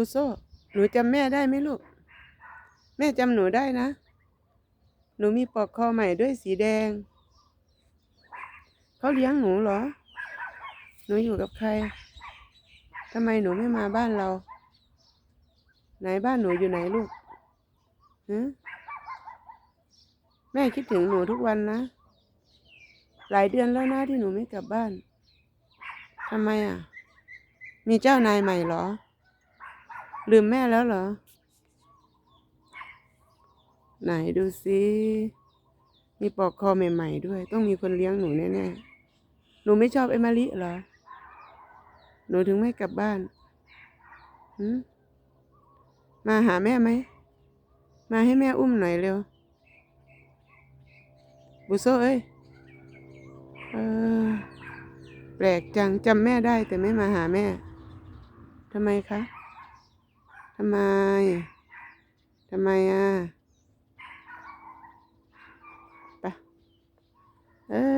ปุโซหนูจำแม่ได้ไหมลูก แม่จำหนูได้นะ หนูมีปลอกคอใหม่ด้วยสีแดง เขาเลี้ยงหนูเหรอ หนูอยู่กับใครทำไมหนูไม่มาบ้านเรา ไหนบ้านหนูอยู่ไหนลูกฮะแม่คิดถึงหนูทุกวันนะ หลายเดือนแล้วนะที่หนูไม่กลับบ้านทำไมอะ มีเจ้านายใหม่เหรอ ลืมแม่แล้วเหรอ ไหนดูสิมีปลอกคอใหม่ๆด้วย ต้องมีคนเลี้ยงหนูแน่ๆ หนูไม่ชอบเอมิลิเหรอ หนูถึงไม่กลับบ้านหืมมาหาแม่ไหม มาให้แม่อุ้มหน่อยเร็ว บุโซเอ้ย เออ แปลกจังจำแม่ได้แต่ไม่มาหาแม่ทำไมคะ ทำไม ทำไมอะ ไป เออ